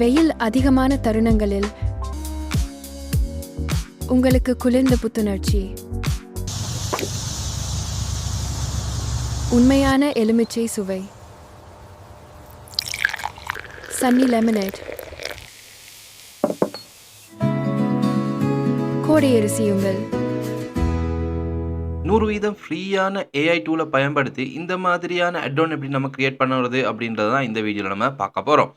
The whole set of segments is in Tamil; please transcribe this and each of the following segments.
வெயில் அதிகமான தருணங்களில் உங்களுக்கு குளிர்ந்த புத்துணர்ச்சி. உண்மையான எலுமிச்சை சுவை. சன்னி லெமனேட் கோடையரிசி உங்கள் நூறு வீதம் ஃப்ரீயான ஏஐ டூலை பயன்படுத்தி இந்த மாதிரியான அட்வான் எப்படி நம்ம கிரியேட் பண்ணுறது அப்படின்றது தான் இந்த வீடியோவில் நம்ம பார்க்க போகிறோம்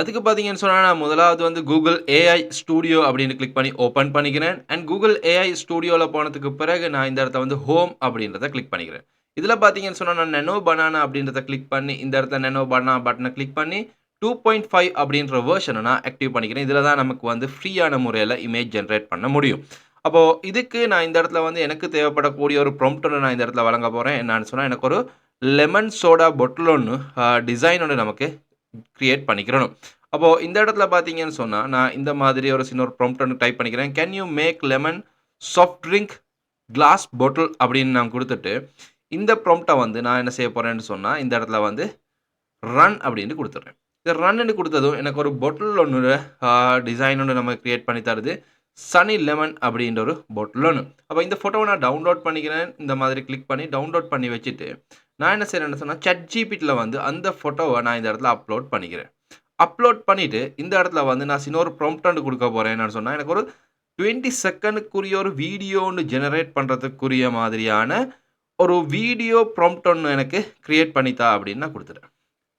அதுக்கு பார்த்தீங்கன்னு சொன்னால் நான் முதலாவது வந்து கூகுள் ஏஐ ஸ்டூடியோ அப்படின்னு கிளிக் பண்ணி ஓப்பன் பண்ணிக்கிறேன். அண்ட் கூகுள் ஏஐ ஸ்டூடியோவில் போனதுக்கு பிறகு நான் இந்த இடத்த வந்து ஹோம் அப்படின்றத கிளிக் பண்ணிக்கிறேன். இதில் பார்த்தீங்கன்னு சொன்னால் நான் நெனோ பனானா அப்படின்றத கிளிக் பண்ணி இந்த இடத்துல நெனோ பனானா பட்டனை கிளிக் பண்ணி டூ பாயிண்ட் ஃபைவ் அப்படின்ற வேர்ஷனை நான் ஆக்டிவ் பண்ணிக்கிறேன். இதில் தான் நமக்கு வந்து ஃப்ரீயான முறையில் இமேஜ் ஜென்ரேட் பண்ண முடியும். அப்போது இதுக்கு நான் இந்த இடத்துல வந்து எனக்கு தேவைப்படக்கூடிய ஒரு ப்ரொம்ப்ட் நான் இந்த இடத்துல வழங்க போகிறேன் என்னன்னு சொன்னால் எனக்கு ஒரு லெமன் சோடா பொட்டில் ஒன்று டிசைன் ஒன்று நமக்கு க்ரியேட் பண்ணிக்கிறணும். அப்போது இந்த இடத்துல பார்த்தீங்கன்னு சொன்னால் நான் இந்த மாதிரி ஒரு சின்ன ஒரு ப்ரொம்ப்ட் ஒன்று டைப் பண்ணிக்கிறேன். Can you make lemon soft drink glass bottle அப்படின்னு நான் கொடுத்துட்டு இந்த ப்ரொம்ப்டை வந்து நான் என்ன செய்ய போகிறேன்னு சொன்னால் இந்த இடத்துல வந்து ரன் அப்படின்னு கொடுத்துட்றேன். இந்த ரன்னு கொடுத்ததும் எனக்கு ஒரு பொட்டில் ஒன்று டிசைன் ஒன்று நம்ம க்ரியேட் பண்ணி தருது. சனி லெமன் அப்படின்ற ஒரு பொட்டில் ஒன்று அப்போ இந்த ஃபோட்டோவை நான் டவுன்லோட் பண்ணிக்கிறேன். இந்த மாதிரி கிளிக் பண்ணி டவுன்லோட் பண்ணி வச்சுட்டு நான் என்ன செய்கிறேன்னு சொன்னால் சட் ஜிபிட்டில் வந்து அந்த ஃபோட்டோவை நான் இந்த இடத்துல அப்லோட் பண்ணிக்கிறேன். அப்லோட் பண்ணிவிட்டு இந்த இடத்துல வந்து நான் சின்ன ஒரு ப்ரொம்ப்ட் கொடுக்க போகிறேன் என்னன்னு சொன்னால் எனக்கு ஒரு டுவெண்ட்டி செகண்டுக்குரிய ஒரு வீடியோன்னு ஜெனரேட் பண்ணுறதுக்குரிய மாதிரியான ஒரு வீடியோ ப்ரொம்ப்ட் ஒன்று எனக்கு க்ரியேட் பண்ணித்தா அப்படின்னு நான் கொடுத்துட்டேன்.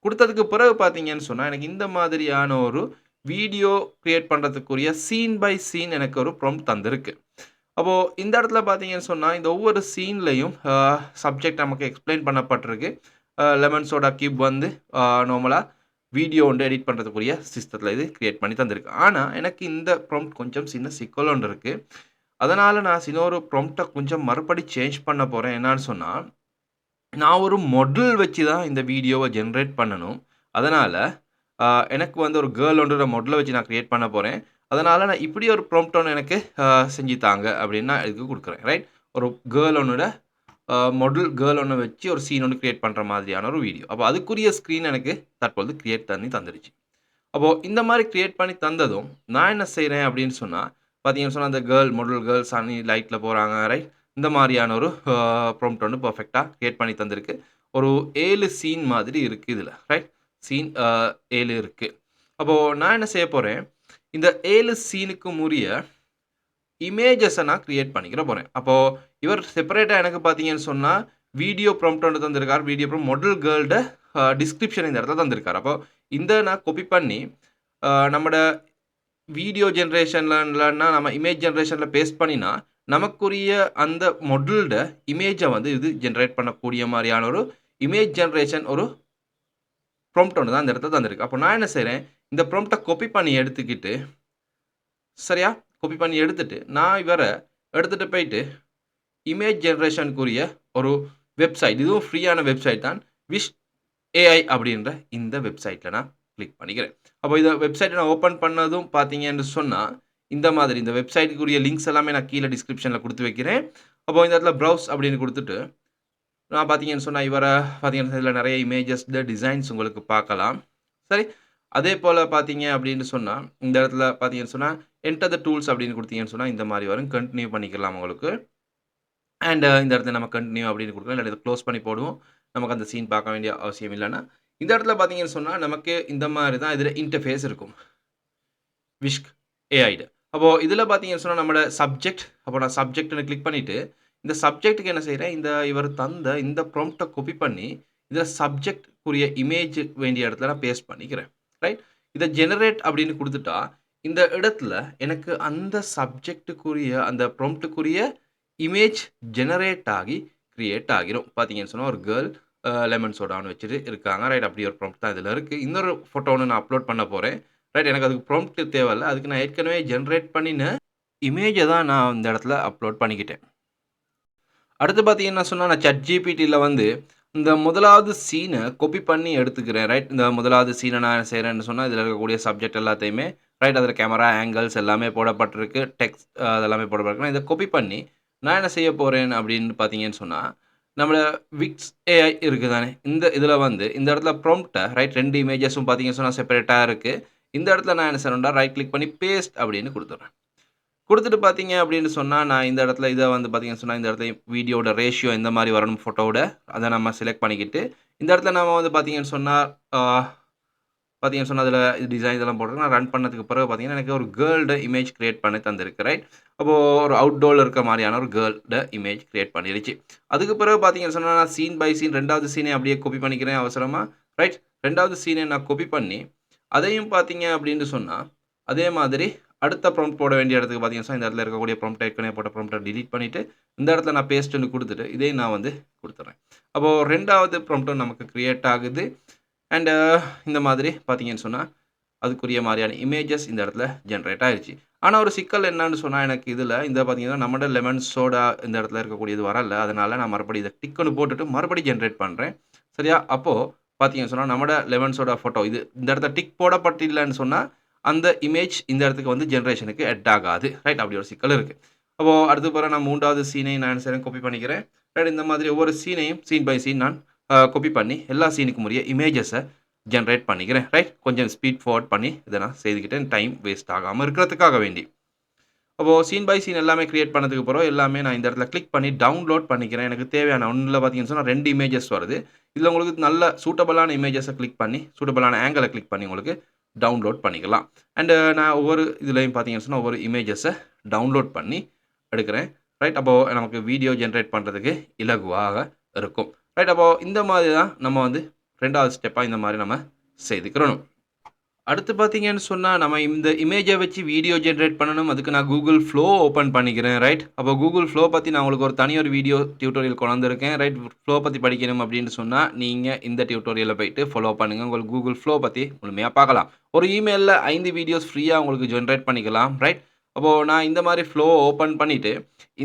கொடுத்ததுக்கு பிறகு பார்த்தீங்கன்னு சொன்னால் எனக்கு இந்த மாதிரியான ஒரு வீடியோ க்ரியேட் பண்ணுறதுக்குரிய சீன் பை சீன் எனக்கு ஒரு ப்ரொம்ப்ட் தந்திருக்கு. அப்போது இந்த இடத்துல பார்த்தீங்கன்னு சொன்னால் இந்த ஒவ்வொரு சீன்லையும் சப்ஜெக்ட் நமக்கு எக்ஸ்பிளைன் பண்ணப்பட்டிருக்கு. லெமன் சோடா கியூப் வந்து நார்மலாக வீடியோ ஒன்று எடிட் பண்ணுறதுக்குரிய சிஸ்டத்தில் இது க்ரியேட் பண்ணி தந்திருக்கு. ஆனால் எனக்கு இந்த ப்ரொம்ப்ட் கொஞ்சம் சின்ன சிக்கல் ஒன்று இருக்குது அதனால் நான் சின்ன ஒரு ப்ரொம்ப்டை கொஞ்சம் மறுபடி சேஞ்ச் பண்ண போகிறேன் என்னான்னு சொன்னால் நான் ஒரு மொடல் வச்சு தான் இந்த வீடியோவை ஜென்ரேட் பண்ணணும். அதனால் எனக்கு வந்து ஒரு கேர்ள் ஒன்ற மொடலை வச்சு நான் க்ரியேட் பண்ண போகிறேன் அதனால் நான் இப்படி ஒரு ப்ரொம்ப்ட் ஒன்று எனக்கு செஞ்சு தாங்க அப்படின்னு நான் இதுக்கு கொடுக்குறேன் ரைட் ஒரு கேர்ள் ஒன்னோட மொடல் கேர்ள் ஒன்று வச்சு ஒரு சீன் ஒன்று க்ரியேட் பண்ணுற மாதிரியான ஒரு வீடியோ அப்போ அதுக்குரிய ஸ்க்ரீன் எனக்கு தற்பொழுது க்ரியேட் பண்ணி தந்துடுச்சு. அப்போது இந்த மாதிரி க்ரியேட் பண்ணி தந்ததும் நான் என்ன செய்கிறேன் அப்படின்னு சொன்னால் பார்த்தீங்கன்னு சொன்னால் அந்த கேர்ள் மொடல் கேர்ள் சனி லைட்டில் போகிறாங்க ரைட் இந்த மாதிரியான ஒரு ப்ரொம்ப்ட் ஒன்று பர்ஃபெக்டாக க்ரியேட் பண்ணி தந்திருக்கு. ஒரு ஏழு சீன் மாதிரி இருக்குது இதில் ரைட் சீன் ஏழு இருக்குது அப்போது நான் என்ன செய்ய போகிறேன் இந்த ஏழு சீனுக்கு உரிய இமேஜஸை நான் க்ரியேட் பண்ணிக்கிற போகிறேன் அப்போது இவர் செப்பரேட்டாக எனக்கு பார்த்தீங்கன்னு சொன்னால் வீடியோ ப்ரொம்ப்ட் ஒன்று தந்திருக்கார். வீடியோ ப்ரம் மொடல் கேர்ள்ட டிஸ்கிரிப்ஷன் இந்த இடத்துல தந்திருக்கார். அப்போ இந்த நான் காப்பி பண்ணி நம்மளோட வீடியோ ஜென்ரேஷன்லன்னா நம்ம இமேஜ் ஜென்ரேஷனில் பேஸ்ட் பண்ணினா நமக்குரிய அந்த மொடல்ட இமேஜை வந்து இது ஜென்ரேட் பண்ணக்கூடிய மாதிரியான ஒரு இமேஜ் ஜென்ரேஷன் ஒரு ப்ரொம்ப்ட் ஒன்று தான் அந்த இடத்துல தந்திருக்கு அப்போ நான் என்ன செய்கிறேன் இந்த ப்ரொம்ப்டை கொப்பி பண்ணி எடுத்துக்கிட்டு சரியா? கொப்பி பண்ணி எடுத்துட்டு நான் இவரை எடுத்துகிட்டு போயிட்டு இமேஜ் ஜென்ரேஷனுக்குரிய ஒரு வெப்சைட் இதுவும் ஃப்ரீயான வெப்சைட் தான் விஷ் ஏஐ அப்படின்ற இந்த வெப்சைட்டில் நான் கிளிக் பண்ணிக்கிறேன். அப்போ இந்த வெப்சைட்டை நான் ஓப்பன் பண்ணதும் பார்த்தீங்கன்னு சொன்னால் இந்த மாதிரி இந்த வெப்சைட்டுக்குரிய லிங்க்ஸ் எல்லாமே நான் கீழே டிஸ்கிரிப்ஷனில் கொடுத்து வைக்கிறேன். அப்போ இந்த இடத்துல ப்ரௌஸ் அப்படின்னு கொடுத்துட்டு நான் பார்த்தீங்கன்னு சொன்னால் இவரை பார்த்தீங்கன்னா இதில் நிறைய இமேஜஸ் டிசைன்ஸ் உங்களுக்கு பார்க்கலாம். சரி அதே போல் பார்த்தீங்க அப்படின்னு சொன்னால் இந்த இடத்துல பார்த்தீங்கன்னு சொன்னால் என்டர் த டூல்ஸ் அப்படின்னு கொடுத்தீங்கன்னு சொன்னால் இந்த மாதிரி வரும். கண்டினியூ பண்ணிக்கலாம் உங்களுக்கு. அண்ட் uh, இந்த இடத்துல நம்ம கண்டினியூ அப்படின்னு கொடுக்கலாம். இல்லை இதை க்ளோஸ் பண்ணி போடுவோம். நமக்கு அந்த சீன் பார்க்க வேண்டிய அவசியம் இல்லைன்னா. இந்த இடத்துல பார்த்தீங்கன்னு சொன்னால் நமக்கு இந்த மாதிரி தான் இதில் இன்டர்ஃபேஸ் இருக்கும். விஷ்க் ஏஐடு அப்போது இதில் பார்த்தீங்கன்னு சொன்னால் நம்மளோட சப்ஜெக்ட் அப்போ நான் சப்ஜெக்ட்னு கிளிக் பண்ணிவிட்டு இந்த சப்ஜெக்ட்டுக்கு என்ன செய்கிறேன் இந்த இவர் தந்த இந்த ப்ரொம்ப்டை கொப்பி பண்ணி இதில் சப்ஜெக்ட்க்குரிய இமேஜ் வேண்டிய இடத்துல நான் பேஸ்ட் பண்ணிக்கிறேன். ரைட் இதை ஜெனரேட் அப்படின்னு கொடுத்துட்டா இந்த இடத்துல எனக்கு அந்த சப்ஜெக்ட்டுக்குரிய அந்த ப்ரொம்ப்ட்டுக்குரிய இமேஜ் ஜெனரேட் ஆகி க்ரியேட் ஆகிரும். பார்த்தீங்கன்னு சொன்னால் ஒரு கேர்ள் லெமன் சோடான்னு வச்சுட்டு இருக்காங்க. ரைட் அப்படி ஒரு ப்ரொம்ப்ட் தான் இதில் இருக்குது இன்னொரு ஃபோட்டோ ஒன்று நான் அப்லோட் பண்ண போகிறேன் ரைட் எனக்கு அதுக்கு ப்ரொம்ப்ட் தேவையில்ல. அதுக்கு நான் ஏற்கனவே ஜென்ரேட் பண்ணின இமேஜை தான் நான் இந்த இடத்துல அப்லோட் பண்ணிக்கிட்டேன். அடுத்து பார்த்தீங்கன்னா சொன்னால் நான் சட் ஜிபிடியில் வந்து இந்த முதலாவது சீனை காப்பி பண்ணி எடுத்துக்கிறேன் ரைட் இந்த முதலாவது சீனை நான் செய்கிறேன்னு சொன்னால் இதில் இருக்கக்கூடிய சப்ஜெக்ட் எல்லாத்தையுமே ரைட் அதில் கேமரா ஆங்கிள்ஸ் எல்லாமே போடப்பட்டிருக்கு டெக்ஸ்ட் அதெல்லாமே போடப்பட்டிருக்கு. இதை கொப்பி பண்ணி நான் என்ன செய்ய போகிறேன் அப்படின்னு பார்த்தீங்கன்னு சொன்னால் நம்மளோட விக்ஸ் ஏஐ இருக்குது தானே? இந்த இதில் வந்து இந்த இடத்துல ப்ராம்ப்ட்டை ரைட் ரெண்டு இமேஜஸும் பார்த்தீங்கன்னு சொன்னால் செப்பரேட்டாக இருக்குது இந்த இடத்துல நான் என்ன செய்யணும்டா ரைட் கிளிக் பண்ணி பேஸ்ட் அப்படின்னு கொடுத்துட்றேன். கொடுத்துட்டு பார்த்தீங்க அப்படின்னு சொன்னால் நான் இந்த இடத்துல இதை வந்து பார்த்தீங்கன்னு சொன்னால் இந்த இடத்துல வீடியோட ரேஷியோ எந்த மாதிரி வரணும் ஃபோட்டோவோட அதை நம்ம செலக்ட் பண்ணிக்கிட்டு இந்த இடத்துல நம்ம வந்து பார்த்தீங்கன்னு சொன்னால் பார்த்தீங்கன்னு சொன்னால் அதில் இது டிசைன் இதெல்லாம் போட்டு நான் ரன் பண்ணதுக்கு பிறகு பார்த்தீங்கன்னா எனக்கு ஒரு கேர்ள்டு இமேஜ் க்ரியேட் பண்ணி தந்திருக்கு ரைட் அப்போது ஒரு அவுட்டோரில் இருக்க மாதிரியான ஒரு கேர்ள்ட இமேஜ் க்ரியேட் பண்ணிடுச்சு அதுக்கு பிறகு பார்த்தீங்கன்னு சொன்னால் நான் சீன் பை சீன் ரெண்டாவது சீனை அப்படியே காப்பி பண்ணிக்கிறேன் அவசரமாக ரைட் ரெண்டாவது சீனை நான் காப்பி பண்ணி அதையும் பார்த்தீங்க அப்படின்னு சொன்னால் அதே மாதிரி அடுத்த ப்ராம்ப்ட் போட வேண்டிய இடத்துக்கு பார்த்தீங்கன்னா இந்த இடத்துல இருக்கக்கூடிய ப்ராம்ப்ட் ஏற்கனவே போட்ட ப்ராம்ப்டை டிலீட் பண்ணிவிட்டு இந்த இடத்துல நான் பேஸ்ட்டுன்னு கொடுத்துட்டு இதையும் நான் வந்து கொடுத்துட்றேன் அப்போது ரெண்டாவது ப்ராம்ப்ட்டும் நமக்கு க்ரியேட் ஆகுது. அண்டு uh, இந்த மாதிரி பார்த்தீங்கன்னு சொன்னால் அதுக்குரிய மாதிரியான இமேஜஸ் இந்த இடத்துல ஜென்ரேட் ஆயிடுச்சு ஆனால் ஒரு சிக்கல் என்னன்னு சொன்னால் எனக்கு இதில் இந்த பார்த்தீங்கன்னா நம்மளோட லெமன் சோடா இந்த இடத்துல இருக்கக்கூடியது வரல. அதனால் நான் மறுபடியும் இதை டிக்குன்னு போட்டுட்டு மறுபடியும் ஜென்ரேட் பண்ணுறேன் சரியா? அப்போது பார்த்தீங்கன்னு சொன்னால் நம்மளோட லெமன் சோடா ஃபோட்டோ இது இந்த இடத்துல டிக் போடப்பட்டில்லைன்னு சொன்னால் அந்த இமேஜ் இந்த இடத்துக்கு வந்து ஜென்ரேஷனுக்கு எட் ஆகாது. ரைட் அப்படி ஒரு சிக்கல் இருக்குது அப்போது அடுத்து போகிற நான் மூன்றாவது சீனையும் நான் என்ன காப்பி பண்ணிக்கிறேன். ரைட் இந்த மாதிரி ஒவ்வொரு சீனையும் சீன் பை சீன் நான் காப்பி பண்ணி எல்லா சீனுக்கும் உரிய இமேஜஸை ஜென்ரேட் பண்ணிக்கிறேன். ரைட் கொஞ்சம் ஸ்பீட் ஃபார்வர்ட் பண்ணி இதை நான் செய்துக்கிட்டேன். டைம் வேஸ்ட் ஆகாமல் இருக்கிறதுக்காக வேண்டி. அப்போது சீன் பை சீன் எல்லாமே க்ரியேட் பண்ணதுக்கு அப்புறம் எல்லாமே நான் இந்த இடத்துல கிளிக் பண்ணி டவுன்லோட் பண்ணிக்கிறேன். எனக்கு தேவையான ஒன்றில் பார்த்தீங்கன்னு சொன்னால் ரெண்டு இமேஜஸ் வருது. இதில் உங்களுக்கு நல்ல சூட்டபிளான இமேஜஸை கிளிக் பண்ணி சூட்டபிளான ஆங்கிளை கிளிக் பண்ணி உங்களுக்கு டவுன்லோட் பண்ணிக்கலாம். அண்டு uh, நான் ஒவ்வொரு இதுலேயும் பார்த்தீங்கன்னு சொன்னால் ஒவ்வொரு இமேஜஸை டவுன்லோட் பண்ணி எடுக்கிறேன். ரைட் அப்போது நமக்கு வீடியோ ஜென்ரேட் பண்ணுறதுக்கு இலகுவாக இருக்கும். ரைட் அப்போது இந்த மாதிரி தான் நம்ம வந்து ரெண்டாவது ஸ்டெப்பாக இந்த மாதிரி நம்ம செய்துக்கிறணும். அடுத்து பார்த்தீங்கன்னு சொன்னால் நம்ம இந்த இமேஜை வச்சு வீடியோ ஜென்ரேட் பண்ணணும். அதுக்கு நான் கூகுள் ஃப்ளோ ஓப்பன் பண்ணிக்கிறேன் ரைட் அப்போ கூகுள் ஃப்ளோ பற்றி நான் உங்களுக்கு ஒரு தனி ஒரு வீடியோ டியூட்டோரியல் கொண்டிருக்கேன் ரைட் ஃப்ளோ பற்றி படிக்கணும் அப்படின்னு சொன்னால் நீங்கள் இந்த டியூட்டோரியலில் போயிட்டு ஃபாலோ பண்ணுங்கள் உங்களுக்கு கூகுள் ஃப்ளோ பற்றி முழுமையாக பார்க்கலாம். ஒரு இமெயிலில் ஐந்து வீடியோஸ் ஃப்ரீயாக உங்களுக்கு ஜென்ரேட் பண்ணிக்கலாம் ரைட் அப்போது நான் இந்த மாதிரி ஃப்ளோ ஓப்பன் பண்ணிவிட்டு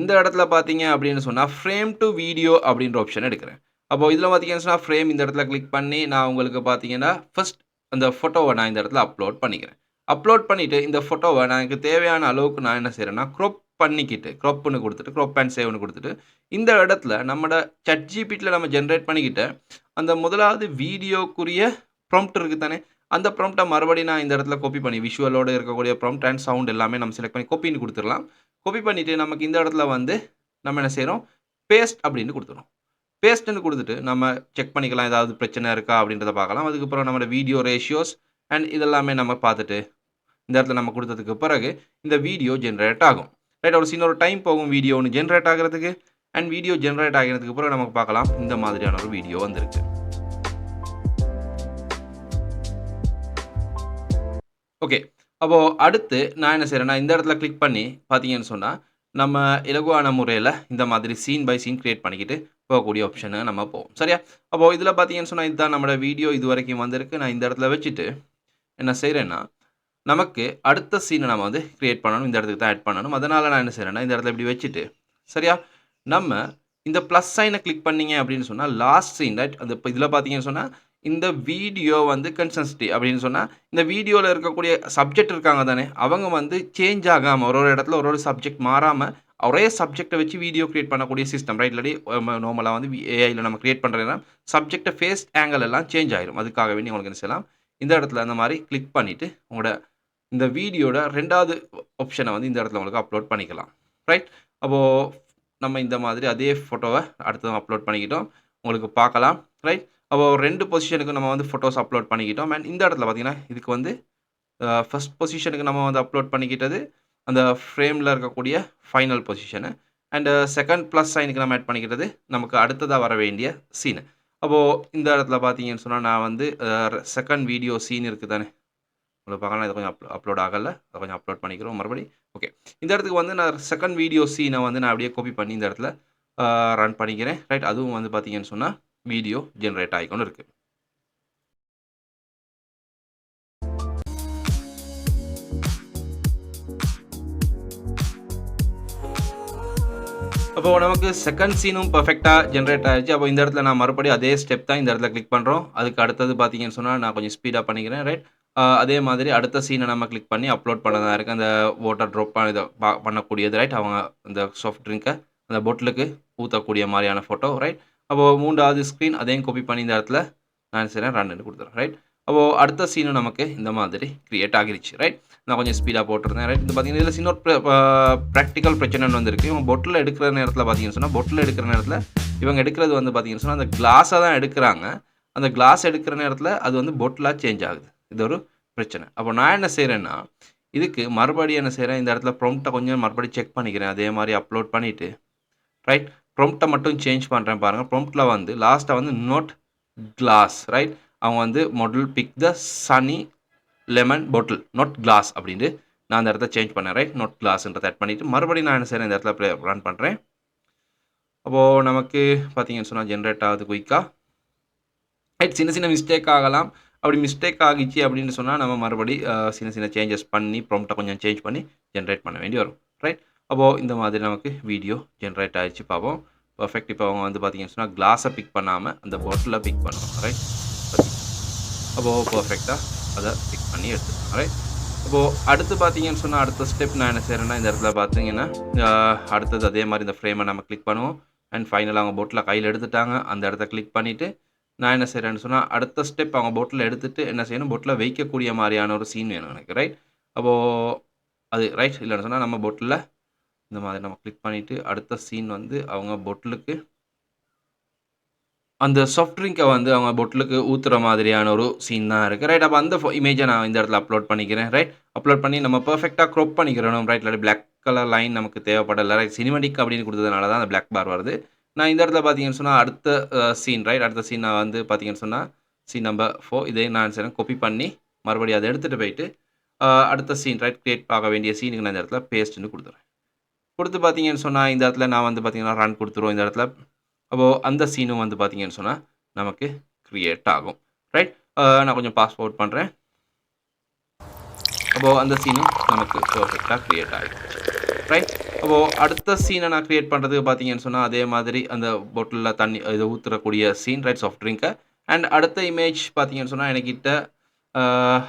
இந்த இடத்துல பார்த்தீங்க அப்படின்னு சொன்னால் ஃப்ரேம் டு வீடியோ அப்படின்ற ஆப்ஷன் எடுக்கிறேன். அப்போது இதில் பார்த்தீங்கன்னு சொன்னால் ஃப்ரேம் இந்த இடத்துல கிளிக் பண்ணி நான் உங்களுக்கு பார்த்தீங்கன்னா ஃபஸ்ட் அந்த ஃபோட்டோவை நான் இந்த இடத்துல அப்லோட் பண்ணிக்கிறேன். அப்லோட் பண்ணிவிட்டு இந்த ஃபோட்டோவை நான் எனக்கு தேவையான அளவுக்கு நான் என்ன செய்கிறேன்னா க்ரோப் பண்ணிக்கிட்டு க்ரோப்னு கொடுத்துட்டு க்ரோப் அண்ட் சேவ்னு கொடுத்துட்டு இந்த இடத்துல நம்மளோட சட் ஜிபிட்டியில் நம்ம ஜென்ரேட் பண்ணிக்கிட்ட அந்த முதலாவது வீடியோக்குரிய ப்ராம்ப்ட் இருக்குது தானே அந்த ப்ராம்ப்டை மறுபடியும் நான் இந்த இடத்துல காப்பி பண்ணி விஷுவலோடு இருக்கக்கூடிய ப்ராம்ப்ட் அண்ட் சவுண்ட் எல்லாமே நம்ம செலக்ட் பண்ணி காப்பின்னு கொடுத்துடலாம். கோப்பி பண்ணிவிட்டு நமக்கு இந்த இடத்துல வந்து நம்ம என்ன செய்கிறோம் பேஸ்ட் அப்படின்னு கொடுத்துரும் பேஸ்ட்டுன்னு கொடுத்துட்டு நம்ம செக் பண்ணிக்கலாம். ஏதாவது பிரச்சனை இருக்கா அப்படின்றத பார்க்கலாம். அதுக்கப்புறம் நம்மளோட வீடியோ ரேஷியோஸ் அண்ட் இதெல்லாமே நம்ம பார்த்துட்டு இந்த இடத்துல நம்ம கொடுத்ததுக்கு பிறகு இந்த வீடியோ ஜென்ரேட் ஆகும். ரைட் ஒரு சின்ன ஒரு டைம் போகும் வீடியோ ஒன்று ஜென்ரேட் ஆகிறதுக்கு அண்ட் வீடியோ ஜென்ரேட் ஆகிறதுக்கு பிறகு நமக்கு பார்க்கலாம். இந்த மாதிரியான ஒரு வீடியோ வந்திருக்கு. ஓகே அப்போது அடுத்து நான் என்ன செய்கிறேன்னா இந்த இடத்துல கிளிக் பண்ணி பார்த்தீங்கன்னு சொன்னால் நம்ம இலகுவான முறையில் இந்த மாதிரி சீன் பை சீன் க்ரியேட் பண்ணிக்கிட்டு போகக்கூடிய ஆப்ஷனு நம்ம போவோம். சரியா? அப்போது இதில் பார்த்தீங்கன்னு சொன்னால் இதுதான் நம்மளோட வீடியோ இது வரைக்கும் வந்திருக்கு. நான் இந்த இடத்துல வச்சுட்டு என்ன செய்கிறேன்னா நமக்கு அடுத்த சீனை நம்ம வந்து க்ரியேட் பண்ணணும். இந்த இடத்துக்கு தான் ஆட் பண்ணணும். அதனால் நான் என்ன செய்கிறேன்னா இந்த இடத்துல இப்படி வச்சுட்டு சரியா? நம்ம இந்த ப்ளஸ் சைனை கிளிக் பண்ணீங்க அப்படின்னு சொன்னால் லாஸ்ட் சீன் ரைட் அந்த இப்போ இதில் பார்த்தீங்கன்னு சொன்னால் இந்த வீடியோ வந்து கன்சன்சிட்டி அப்படின்னு சொன்னால் இந்த வீடியோவில் இருக்கக்கூடிய சப்ஜெக்ட் இருக்காங்க தானே அவங்க வந்து சேஞ்ச் ஆகாமல் ஒரு ஒரு இடத்துல ஒரு ஒரு சப்ஜெக்ட் மாறாமல் ஒரே சப்ஜெக்டை வச்சு வீடியோ க்ரியேட் பண்ணக்கூடிய சிஸ்டம் ரைட் இல்லாட்டி நார்மலாக வந்து ஏஐயில் நம்ம க்ரியேட் பண்ணுறதுனா சப்ஜெக்டை ஃபேஸ் ஆங்கிள் எல்லாம் சேஞ்ச் ஆகிடும் அதுக்காக வேண்டி உங்களுக்கு என்ன செய்யலாம் இந்த இடத்துல அந்த மாதிரி கிளிக் பண்ணிவிட்டு உங்களோட இந்த வீடியோட ரெண்டாவது ஆப்ஷனை வந்து இந்த இடத்துல உங்களுக்கு அப்லோட் பண்ணிக்கலாம் ரைட் அப்போது நம்ம இந்த மாதிரி அதே ஃபோட்டோவை அடுத்தது அப்லோட் பண்ணிக்கிட்டோம் உங்களுக்கு பார்க்கலாம் ரைட் அப்போ ரெண்டு பொசிஷனுக்கு நம்ம வந்து ஃபோட்டோஸ் அப்லோட் பண்ணிக்கிட்டோம். அண்ட் இந்த இடத்துல பார்த்தீங்கன்னா இதுக்கு வந்து ஃபஸ்ட் பொசிஷனுக்கு நம்ம வந்து அப்லோட் பண்ணிக்கிட்டது அந்த ஃப்ரேமில் இருக்கக்கூடிய final position and second plus சைனுக்கு நம்ம ஆட் பண்ணிக்கிட்டது நமக்கு அடுத்ததாக வர வேண்டிய சீனு அப்போது இந்த இடத்துல பார்த்தீங்கன்னு சொன்னால் நான் வந்து செகண்ட் வீடியோ சீன் இருக்குது தானே. உங்களுக்கு பார்க்கலாம். இது கொஞ்சம் அப் அப்லோட் ஆகலை. அதை கொஞ்சம் அப்லோட் பண்ணிக்கிறோம் மறுபடி ஓகே இந்த இடத்துக்கு வந்து நான் செகண்ட் வீடியோ சீனை வந்து நான் அப்படியே காப்பி பண்ணி இந்த இடத்துல ரன் பண்ணிக்கிறேன். ரைட் அதுவும் வந்து பார்த்தீங்கன்னு சொன்னால் வீடியோ ஜென்ரேட் ஆகிக்கொண்டு இருக்குது அப்போ நமக்கு செகண்ட் சீனும் பர்ஃபெக்டாக ஜென்ரேட் ஆகிடுச்சு அப்போ இந்த இடத்துல நான் மறுபடியும் அதே ஸ்டெப் தான் இந்த இடத்துல கிளிக் பண்ணுறோம் அதுக்கு அடுத்தது பார்த்தீங்கன்னு சொன்னால் நான் கொஞ்சம் ஸ்பீடாக பண்ணிக்கிறேன் ரைட் அதே மாதிரி அடுத்த சீனை நம்ம கிளிக் பண்ணி அப்லோட் பண்ணதாக இருக்குது அந்த வாட்டர் ட்ராப் இதை பண்ணக்கூடியது ரைட் அவங்க அந்த சாஃப்ட் ட்ரிங்கை அந்த பொட்டிலுக்கு ஊற்றக்கூடிய மாதிரியான ஃபோட்டோ ரைட் அப்போது மூன்றாவது ஸ்க்ரீன் அதையும் காப்பி பண்ணி இந்த இடத்துல நான் செய்கிறேன் ரன்னு கொடுத்துறேன் ரைட் அப்போது அடுத்த சீனும் நமக்கு இந்த மாதிரி க்ரியேட் ஆகிருச்சு ரைட் நான் கொஞ்சம் ஸ்பீடாக போட்டிருந்தேன் ரைட் இது பார்த்தீங்கன்னா இதில் சின்ன ப்ராக்டிக்கல் பிரச்சனைன்னு வந்திருக்கு. இவங்க பொட்டில் எடுக்கிற நேரத்தில் பார்த்தீங்கன்னு சொன்னால் பொட்டில் எடுக்கிற நேரத்தில் இவங்க எடுக்கிறது வந்து பார்த்தீங்கன்னு சொன்னால் அந்த கிளாஸாக தான் எடுக்கிறாங்க. அந்த கிளாஸ் எடுக்கிற நேரத்தில் அது வந்து பொட்டிலாக சேஞ்ச் ஆகுது. இது ஒரு பிரச்சனை. அப்போ நான் என்ன செய்கிறேன்னா இதுக்கு மறுபடியும் என்ன செய்கிறேன் இந்த இடத்துல ப்ரொம்ப்டை கொஞ்சம் மறுபடியும் செக் பண்ணிக்கிறேன். அதே மாதிரி அப்லோட் பண்ணிவிட்டு ரைட் ப்ரொம்ப்டை மட்டும் சேஞ்ச் பண்ணுறேன் பாருங்கள் ப்ரொம்ப்டில் வந்து லாஸ்ட்டாக வந்து நோட் கிளாஸ் ரைட் அவங்க வந்து model pick the sunny lemon bottle not glass அப்படின்ட்டு நான் அந்த இடத்த சேஞ்ச் பண்ணேன் ரைட் நோட் கிளாஸ்ன்றதை ஆட் பண்ணிவிட்டு மறுபடியும் நான் என்ன செய்கிறேன் இந்த இடத்துல ப்ளே ரன் பண்ணுறேன் அப்போது நமக்கு பார்த்தீங்கன்னு சொன்னால் ஜென்ரேட் ஆகுது குயிக்காக ரைட் சின்ன சின்ன மிஸ்டேக் ஆகலாம். அப்படி மிஸ்டேக் ஆகிச்சு அப்படின்னு சொன்னால் நம்ம மறுபடி சின்ன சின்ன சேஞ்சஸ் பண்ணி ப்ராம்ப்டை கொஞ்சம் சேஞ்ச் பண்ணி ஜென்ரேட் பண்ண வேண்டி வரும் ரைட் அப்போது இந்த மாதிரி நமக்கு வீடியோ ஜென்ரேட் ஆகிடுச்சு பார்ப்போம் பர்ஃபெக்ட் இப்போ அவங்க வந்து பார்த்தீங்கன்னு சொன்னால் கிளாஸை பிக் பண்ணாமல் அந்த பாட்டிலில் பிக் பண்ணுவோம் ரைட் அப்போது பர்ஃபெக்டாக அதை பிக் பண்ணி எடுத்துக்கலாம் ரைட் அப்போது அடுத்து பார்த்தீங்கன்னு சொன்னால் அடுத்த ஸ்டெப் நான் என்ன செய்கிறேன்னா இந்த இடத்துல பார்த்தீங்கன்னா அடுத்தது அதே மாதிரி இந்த ஃப்ரேமை நம்ம கிளிக் பண்ணுவோம். அண்ட் ஃபைனலாக அவங்க போட்டில் கையில் எடுத்துட்டாங்க. அந்த இடத்த கிளிக் பண்ணிவிட்டு நான் என்ன செய்கிறேன்னு சொன்னால் அடுத்த ஸ்டெப் அவங்க போட்டில் எடுத்துகிட்டு என்ன செய்யணும்? போட்டில் வைக்கக்கூடிய மாதிரியான ஒரு சீன் வேணும் எனக்கு. ரைட் அப்போது அது ரைட் இல்லைன்னு சொன்னால் நம்ம போட்டில் இந்த மாதிரி நம்ம கிளிக் பண்ணிவிட்டு அடுத்த சீன் வந்து அவங்க பொட்டிலுக்கு அந்த சாஃப்ட் ட்ரிங்கை வந்து அவங்க பொட்டிலுக்கு ஊற்றுற மாதிரியான ஒரு சீன் தான் இருக்குது ரைட் அப்போ அந்த இமேஜை நான் இந்த இடத்துல அப்லோட் பண்ணிக்கிறேன். ரைட் அப்லோட் பண்ணி நம்ம பர்ஃபெக்டாக க்ரோப் பண்ணிக்கிறோம் ரைட் இல்லாட்டி பிளாக் கலர் லைன் நமக்கு தேவைப்படலை. ரைட் சினிமெட்டிக் அப்படின்னு கொடுத்ததுனால தான் அந்த பிளாக் பார் வருது. நான் இந்த இடத்துல பார்த்தீங்கன்னு சொன்னால் அடுத்த சீன் ரைட் அடுத்த சீன் நான் வந்து பார்த்தீங்கன்னு சொன்னால் சீன் நம்பர் ஃபோர் இதே நான் செய்கிறேன் காப்பி பண்ணி மறுபடியும் அதை எடுத்துகிட்டு போயிட்டு அடுத்த சீன் ரைட் க்ரியேட் பார்க்க வேண்டிய சீனுக்கு நான் இந்த இடத்துல பேஸ்ட்னு கொடுத்துறேன். கொடுத்து பார்த்தீங்கன்னு சொன்னால் இந்த இடத்துல நான் வந்து பார்த்தீங்கன்னா ரன் கொடுத்துருவோம் இந்த இடத்துல. அப்போது அந்த சீனும் வந்து பார்த்தீங்கன்னு சொன்னால் நமக்கு க்ரியேட் ஆகும். ரைட் நான் கொஞ்சம் பாஸ்போர்ட் பண்ணுறேன் அப்போது அந்த சீனும் நமக்கு பர்ஃபெக்டாக க்ரியேட் ஆகும் ரைட் அப்போது அடுத்த சீனை நான் க்ரியேட் பண்ணுறதுக்கு பார்த்தீங்கன்னு சொன்னால் அதே மாதிரி அந்த பொட்டிலில் தண்ணி இது ஊற்றுறக்கூடிய சீன் ரைட் சாஃப்ட் ட்ரிங்கை அண்ட் அடுத்த இமேஜ் பார்த்தீங்கன்னு சொன்னால் எனக்கிட்ட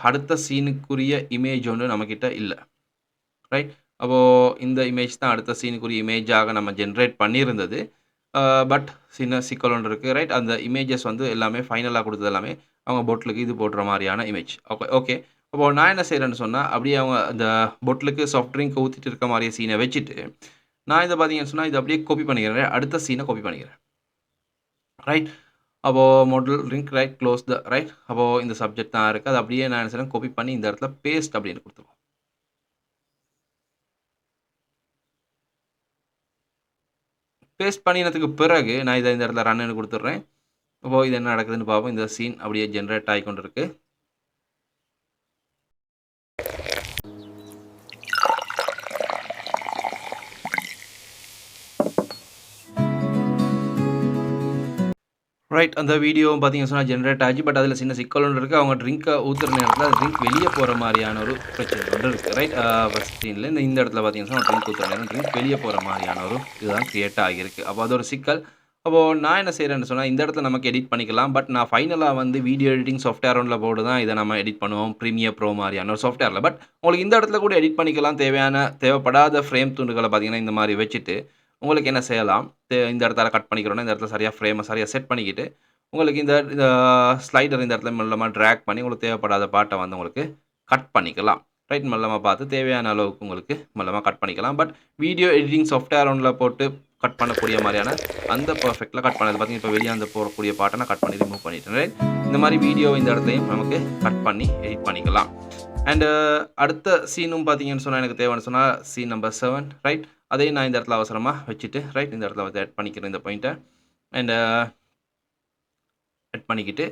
அடுத்த சீனுக்குரிய இமேஜ் ஒன்று நம்மக்கிட்ட இல்லை. ரைட் அப்போது இந்த இமேஜ் தான் அடுத்த சீனுக்குரிய இமேஜாக நம்ம ஜென்ரேட் பண்ணியிருந்தது. பட் சின்ன சிக்கல் ஒன்று இருக்குது ரைட் அந்த இமேஜஸ் வந்து எல்லாமே ஃபைனலாக கொடுத்தது எல்லாமே அவங்க பொட்டிலுக்கு இது போடுற மாதிரியான இமேஜ் ஓகே ஓகே அப்போது நான் என்ன செய்கிறேன்னு சொன்னால் அப்படியே அவங்க அந்த பொட்டிலுக்கு சாஃப்ட் ட்ரிங்க் ஊற்றிட்டு இருக்க மாதிரியே சீனை வச்சுட்டு நான் இதை பார்த்தீங்கன்னு சொன்னால் இதை அப்படியே காப்பி பண்ணிக்கிறேன் அடுத்த சீனை காப்பி பண்ணிக்கிறேன். ரைட் அப்போது model ring right close the right அப்போது இந்த சப்ஜெக்ட் தான் இருக்குது அது அப்படியே நான் என்ன செய்கிறேன் காப்பி பண்ணி இந்த இடத்துல பேஸ்ட் அப்படின்னு கொடுத்துருவோம். பேஸ்ட் பண்ணினதுக்கு பிறகு நான் இதை இந்த இடத்துல ரன்னு கொடுத்துட்றேன். இப்போது இது என்ன நடக்குதுன்னு பார்ப்போம். இந்த சீன் அப்படியே ஜென்ரேட் ஆகி கொண்டு இருக்கு ரைட் அந்த வீடியோ பார்த்தீங்கன்னு சொன்னால் ஜென்ரேட் ஆச்சு பட் அதில் சின்ன சிக்கல் ஒன்று இருக்குது அவங்க ட்ரிங்க்கை ஊற்றுற நேரத்தில் அது ட்ரிங்க் வெளியே போகிற மாதிரியான ஒரு பிரச்சனை ஒன்று இருக்குது ரைட் ஃபஸ்ட் சீனில் இந்த இந்த இடத்துல பார்த்தீங்கன்னா ட்ரிங்க் ஊற்றுற நேரம் ட்ரிங்க் வெளியே போகிற மாதிரியான ஒரு இதுதான் க்ரியேட் ஆகியிருக்கு. அப்போ அது ஒரு சிக்கல். அப்போது நான் என்ன செய்கிறேன்னு சொன்னால் இந்த இடத்துல நமக்கு எடிட் பண்ணிக்கலாம். பட் நான் ஃபைனலாக வந்து வீடியோ எடிட்டிங் சாஃப்ட்வேர் ஒன்றில் போட்டு தான் இதை நம்ம எடிட் பண்ணுவோம். ப்ரீமியர் ப்ரோ மாதிரியான ஒரு சாஃப்ட்வேரில் பட் உங்களுக்கு இந்த இடத்துல கூட எடிட் பண்ணிக்கலாம். தேவையான தேவைப்படாத ஃப்ரேம் துண்டுகளை பார்த்தீங்கன்னா இந்த மாதிரி வச்சுட்டு உங்களுக்கு என்ன செய்யலாம்? தே- இந்த இடத்துல கட் பண்ணிக்கிறோன்னா இந்த இடத்துல சரியாக ஃப்ரேமை சரியாக செட் பண்ணிக்கிட்டு உங்களுக்கு இந்த இந்த ஸ்லைடர் இந்த இடத்துல மெல்லமாக ட்ராக் பண்ணி உங்களுக்கு தேவைப்படாத பாட்டை வந்து உங்களுக்கு கட் பண்ணிக்கலாம். ரைட் மெல்லமாக பார்த்து தேவையான அளவுக்கு உங்களுக்கு மெல்லமாக கட் பண்ணிக்கலாம். பட் வீடியோ எடிட்டிங் சாஃப்ட்வேர் ஒன்றில் போட்டு கட் பண்ணக்கூடிய மாதிரியான அந்த பர்ஃபெக்டில் கட் பண்ணது. பார்த்தீங்கன்னா இப்போ வெளியே அந்த போகக்கூடிய பாட்டை நான் கட் பண்ணி ரிமூவ் பண்ணிட்டேன். ரைட் இந்த மாதிரி வீடியோ இந்த இடத்துலையும் நமக்கு கட் பண்ணி எடிட் பண்ணிக்கலாம். அண்டு அடுத்த சீனும் பார்த்தீங்கன்னு சொன்னால் எனக்கு தேவைன்னு சொன்னால் சீன் நம்பர் செவன் ரைட் அதையும் நான் இந்த இடத்துல அவசரமாக வச்சுட்டு ரைட் இந்த இடத்துல ஆட் பண்ணிக்கிறேன் இந்த பாயிண்ட்டை அண்டு ஆட் பண்ணிக்கிட்டு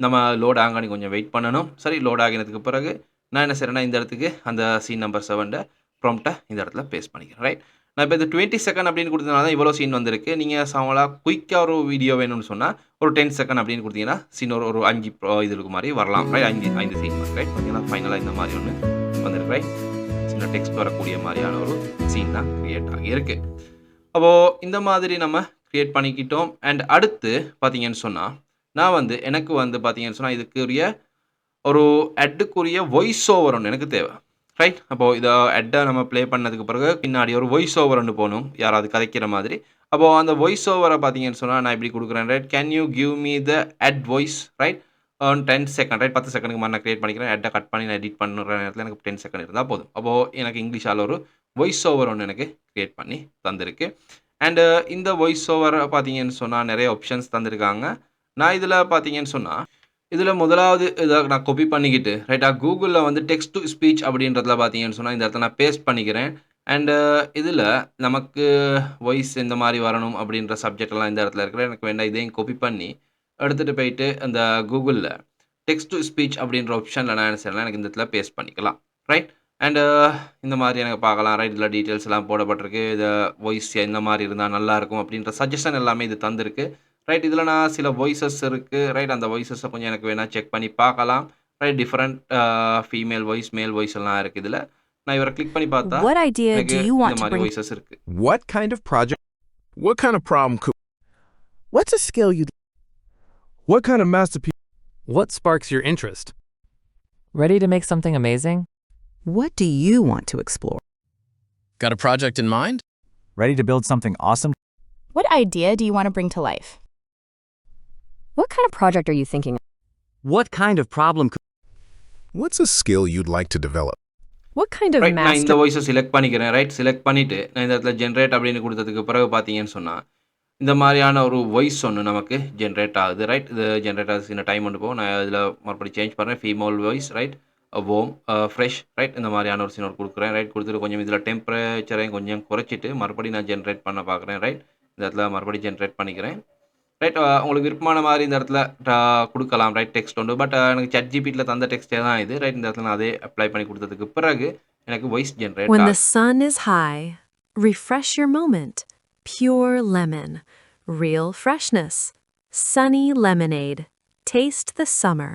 நம்ம லோட் ஆகானி கொஞ்சம் வெயிட் பண்ணணும். சரி லோட் ஆகினதுக்கு பிறகு நான் என்ன செய்கிறேன்னா இந்த இடத்துக்கு அந்த சீன் நம்பர் செவன்ட ப்ராம்ப்டை இந்த இடத்துல பேஸ்ட் பண்ணிக்கிறேன் ரைட் நான் இப்போ இந்த டுவெண்ட்டி செகண்ட் அப்படின்னு கொடுத்ததுனால தான் இவ்வளோ சீன் வந்திருக்கு. நீங்கள் சமலாக குயிக்காக ஒரு வீடியோ வேணும்னு சொன்னால் ஒரு டென் செகண்ட் அப்படின்னு கொடுத்தீங்கன்னா சீன் ஒரு ஒரு அஞ்சு இது இருக்கு மாதிரி வரலாம் ரைட் அஞ்சு ஐந்து சீன் ரைட் பார்த்தீங்கன்னா ஃபைனலாக இந்த மாதிரி ஒன்று வந்துருக்கு ரைட் டெக்ஸ்ட் வரக்கூடிய மாதிரியான ஒரு சீன் தான் க்ரியேட் ஆகியிருக்கு அப்போது இந்த மாதிரி நம்ம க்ரியேட் பண்ணிக்கிட்டோம். அண்ட் அடுத்து பார்த்தீங்கன்னு சொன்னால் நான் வந்து எனக்கு வந்து பார்த்தீங்கன்னு சொன்னால் இதுக்குரிய ஒரு அட்டுக்குரிய வாய்ஸ் ஓவர் ஒன்று எனக்கு தேவை. ரைட் அப்போது இதை அட்டை நம்ம ப்ளே பண்ணதுக்கு பிறகு பின்னாடி ஒரு வாய்ஸ் ஓவர் ஒன்று போகணும். யாராவது கதைக்கிற மாதிரி. அப்போது அந்த வாய்ஸ் ஓவரை பார்த்தீங்கன்னு சொன்னால் நான் இப்படி கொடுக்குறேன். Right can you give me the at voice right ten second right பத்து செகண்டுக்கு மாதிரி நான் க்ரியேட் பண்ணிக்கிறேன். அட்டை கட் பண்ணி நான் எடிட் பண்ணுற நேரத்தில் எனக்கு டென் செகண்ட் இருந்தால் போதும். அப்போது எனக்கு இங்கிலீஷால் ஒரு வாய்ஸ் ஓவர் ஒன்று எனக்கு க்ரியேட் பண்ணி தந்திருக்கு. அண்டு uh, இந்த வாய்ஸ் ஓவரை பார்த்தீங்கன்னு சொன்னால் நிறைய ஆப்ஷன்ஸ் தந்திருக்காங்க. நான் இதில் பார்த்தீங்கன்னு சொன்னால் இதில் முதலாவது இதை நான் காப்பி பண்ணிக்கிட்டு ரைட்டா கூகுளில் வந்து டெக்ஸ்ட் டு ஸ்பீச் அப்படின்றதுல பார்த்தீங்கன்னு சொன்னால் இந்த இடத்துல நான் பேஸ்ட் பண்ணிக்கிறேன். அண்டு uh, இதில் நமக்கு வாய்ஸ் எந்த மாதிரி வரணும் அப்படின்ற சப்ஜெக்டெல்லாம் இந்த இடத்துல இருக்கிற எனக்கு வேண்டாம் இதையும் காப்பி பண்ணி எடுத்துகிட்டு போயிட்டு அந்த கூகுளில் டெக்ஸ்ட் டு ஸ்பீச் அப்படின்ற ஆப்ஷனில் நான் என்ன செய்யலாம் எனக்கு இந்த இடத்துல பேஸ்ட் பண்ணிக்கலாம். ரைட் அண்டு இந்த மாதிரி எனக்கு பார்க்கலாம். ரைட் இதில் டீட்டெயில்ஸ் எல்லாம் போடப்பட்டிருக்கு. இதை வாய்ஸ் எந்த மாதிரி இருந்தால் நல்லாயிருக்கும் அப்படின்ற சஜஷன் எல்லாமே இது தந்திருக்கு. ரைட் இதில் நான் சில வாய்ஸஸ் இருக்குது ரைட் அந்த வாய்ஸஸை கொஞ்சம் எனக்கு வேணால் செக் பண்ணி பார்க்கலாம். Right different female voice male voice எல்லாம் இருக்குது இதில். நான் இவரை கிளிக் பண்ணி பார்த்தா What idea எனக்கு do you இந்த want to மாதிரி bring? வாய்ஸஸ் இருக்குது What kind of project? What kind of problem could What's a skill you What kind of masterpiece What sparks your interest? Ready to make something amazing? What do you want to explore? Got a project in mind? Ready to build something awesome? What idea do you want to bring to life? What kind of project are you thinking? What kind of problem could What's a skill you'd like to develop? What kind of right நான் இந்த master? வாய்ஸை செலக்ட் பண்ணிக்கிறேன் ரைட் செலக்ட் பண்ணிவிட்டு நான் இந்த இடத்துல ஜென்ரேட் அப்படின்னு கொடுத்ததுக்கு பிறகு பார்த்தீங்கன்னு சொன்னால் இந்த மாதிரியான ஒரு வாய்ஸ் ஒன்று நமக்கு ஜென்ரேட் ஆகுது ரைட் இது ஜென்ரேட் ஆகுது சின்ன டைம் ஒன்று போகும். நான் இதில் மறுபடியும் சேஞ்ச் பண்ணுறேன் female voice right warm fresh right இந்த மாதிரியான ஒரு சின்ன கொடுக்குறேன் ரைட் கொடுத்துட்டு கொஞ்சம் இதில் டெம்பரேச்சரையும் கொஞ்சம் குறைச்சிட்டு மறுபடியும் நான் ஜென்ரேட் பண்ண பார்க்குறேன் ரைட் இந்த இடத்துல மறுபடியும் ஜென்ரேட் பண்ணிக்கிறேன். ரைட் உங்களுக்கு விருப்பமான மாதிரி இந்த இடத்துல கொடுக்கலாம் ரைட் டெக்ஸ்ட் உண்டு பட் எனக்கு சட் ஜிபிட்டில் தந்த டெக்ஸ்டே தான் இது ரைட் இந்த இடத்துல நான் அதே அப்ளை பண்ணி கொடுத்ததுக்கு பிறகு எனக்கு voice generate When the sun is high, refresh your moment. Pure lemon. Real freshness. Sunny lemonade. Taste the summer.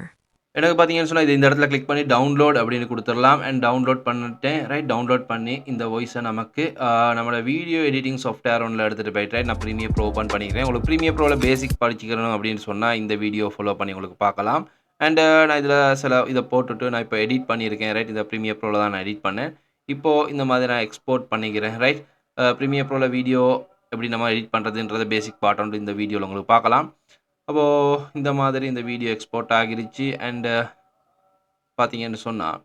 எனக்கு பார்த்தீங்கன்னு சொன்னால் இது இந்த இடத்துல கிளிக் பண்ணி டவுன்லோட் அப்படின்னு கொடுத்துடலாம் அண்ட் டவுன்லோட் பண்ணிட்டேன் ரைட் டவுன்லோட் பண்ணி இந்த வாய்ஸை நமக்கு நம்மளோட வீடியோ எடிட்டிங் சாஃப்ட்வேர் ஒன்றில் எடுத்துகிட்டு போயிட்டு நான் ப்ரீமியர் ப்ரோ ஓப்பன் பண்ணிக்கிறேன் உங்களுக்கு ப்ரீமியர் ப்ரோவில் பேசிக் படிச்சுக்கிறணும் அப்படின்னு சொன்னால் இந்த வீடியோ ஃபாலோ பண்ணி உங்களுக்கு பார்க்கலாம் அண்டு நான் இதில் சில இதை போட்டுட்டு நான் இப்போ எடிட் பண்ணியிருக்கேன் ரைட் இந்த ப்ரீமியர் ப்ரோவில் தான் நான் எடிட் பண்ணேன் இப்போது இந்த மாதிரி நான் எக்ஸ்போர்ட் பண்ணிக்கிறேன் ரைட் ப்ரீமியர் ப்ரோவில் வீடியோ எப்படி நம்ம எடிட் பண்ணுறதுன்றத பேசிக் பார்ட் வந்து இந்த வீடியோவில் உங்களுக்கு பார்க்கலாம். அப்போது இந்த மாதிரி இந்த வீடியோ எக்ஸ்போர்ட் ஆகிருச்சு. அண்டு uh, பார்த்தீங்கன்னு சொன்னால்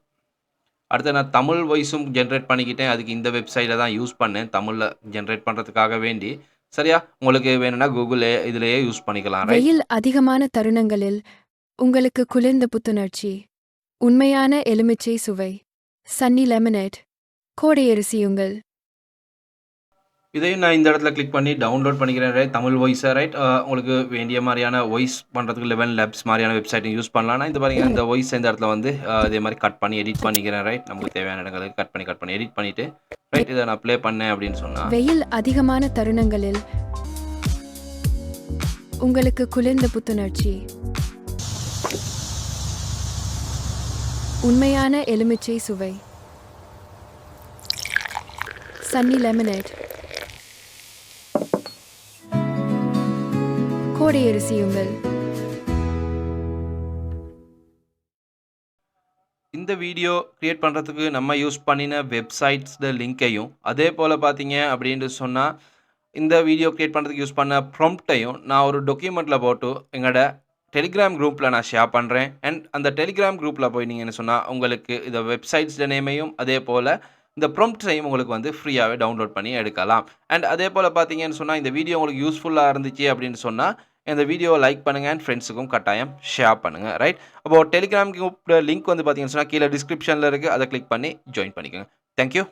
அடுத்து நான் தமிழ் வாய்ஸும் ஜென்ரேட் பண்ணிக்கிட்டேன். அதுக்கு இந்த வெப்சைட்டில் தான் யூஸ் பண்ணேன். தமிழில் ஜென்ரேட் பண்ணுறதுக்காக வேண்டி. சரியா? உங்களுக்கு வேணும்னா கூகுள் இதுலேயே யூஸ் பண்ணிக்கலாம் ரயில் வெயில் அதிகமான தருணங்களில் உங்களுக்கு குளிர்ந்த புத்துணர்ச்சி உண்மையான எலுமிச்சை சுவை சன்னி லெமனேட் கோடையரிசியுங்கள் இதையும் நான் இந்த இடத்துல கிளிக் பண்ணி டவுன்லோட் பண்ணிக்கிறேன் ரைட் தமிழ் வாய்ஸை ரைட் உங்களுக்கு வேண்டிய மாதிரியான வாய்ஸ் பண்ணுறதுக்கு லெவன் லேப்ஸ் மாதிரியான வெப்சைட்டும் யூஸ் பண்ணலாம். இந்த பாருங்க இந்த வாய்ஸ் இந்த இடத்துல வந்து இதே மாதிரி கட் பண்ணி எடிட் பண்ணிக்கிறேன் ரைட் நமக்கு தேவையான இடங்களுக்கு கட் பண்ணி கட் பண்ணி எடிட் பண்ணிவிட்டு ரைட் இதை நான் ப்ளே பண்ணேன் அப்படின்னு சொன்னால் வெயில் அதிகமான தருணங்களில் உங்களுக்கு குளிர்ந்த புத்துணர்ச்சி. உண்மையான எலுமிச்சை சுவை. சன்னி லெமனேட் கோடை இந்த வீடியோ கிரியேட் பண்ணுறதுக்கு நம்ம யூஸ் பண்ணின வெப்சைட்ஸோட லிங்க்கையும் அதே போல் பார்த்தீங்க அப்படின்ட்டு சொன்னால் இந்த வீடியோ கிரியேட் பண்ணுறதுக்கு யூஸ் பண்ண ப்ரொம்ப்டையும் நான் ஒரு டொக்குமெண்ட்டில் போட்டு எங்களோட டெலிகிராம் குரூப்பில் நான் ஷேர் பண்ணுறேன் அண்ட் அந்த டெலிகிராம் குரூப்பில் போய் நீங்கள் சொன்னால் உங்களுக்கு இந்த வெப்சைட்ஸோட நேமையும் அதே போல் இந்த ப்ரொம்ப்டையும் உங்களுக்கு வந்து ஃப்ரீயாகவே டவுன்லோட் பண்ணி எடுக்கலாம். அண்ட் அதே போல் பார்த்தீங்கன்னு சொன்னால் இந்த வீடியோ உங்களுக்கு யூஸ்ஃபுல்லாக இருந்துச்சு அப்படின்னு சொன்னால் இந்த வீடியோவை லைக் பண்ணுங்கள் அண்ட் ஃப்ரெண்ட்ஸுக்கும் கட்டாயம் ஷேர் பண்ணுங்கள் ரைட் அப்போது டெலிகிராம் லிங்க் வந்து பார்த்தீங்கன்னு சொன்னால் கீழே டிஸ்கிரிப்ஷனில் இருக்குது அதை கிளிக் பண்ணி ஜாயின் பண்ணிக்கோங்க. தேங்க்யூ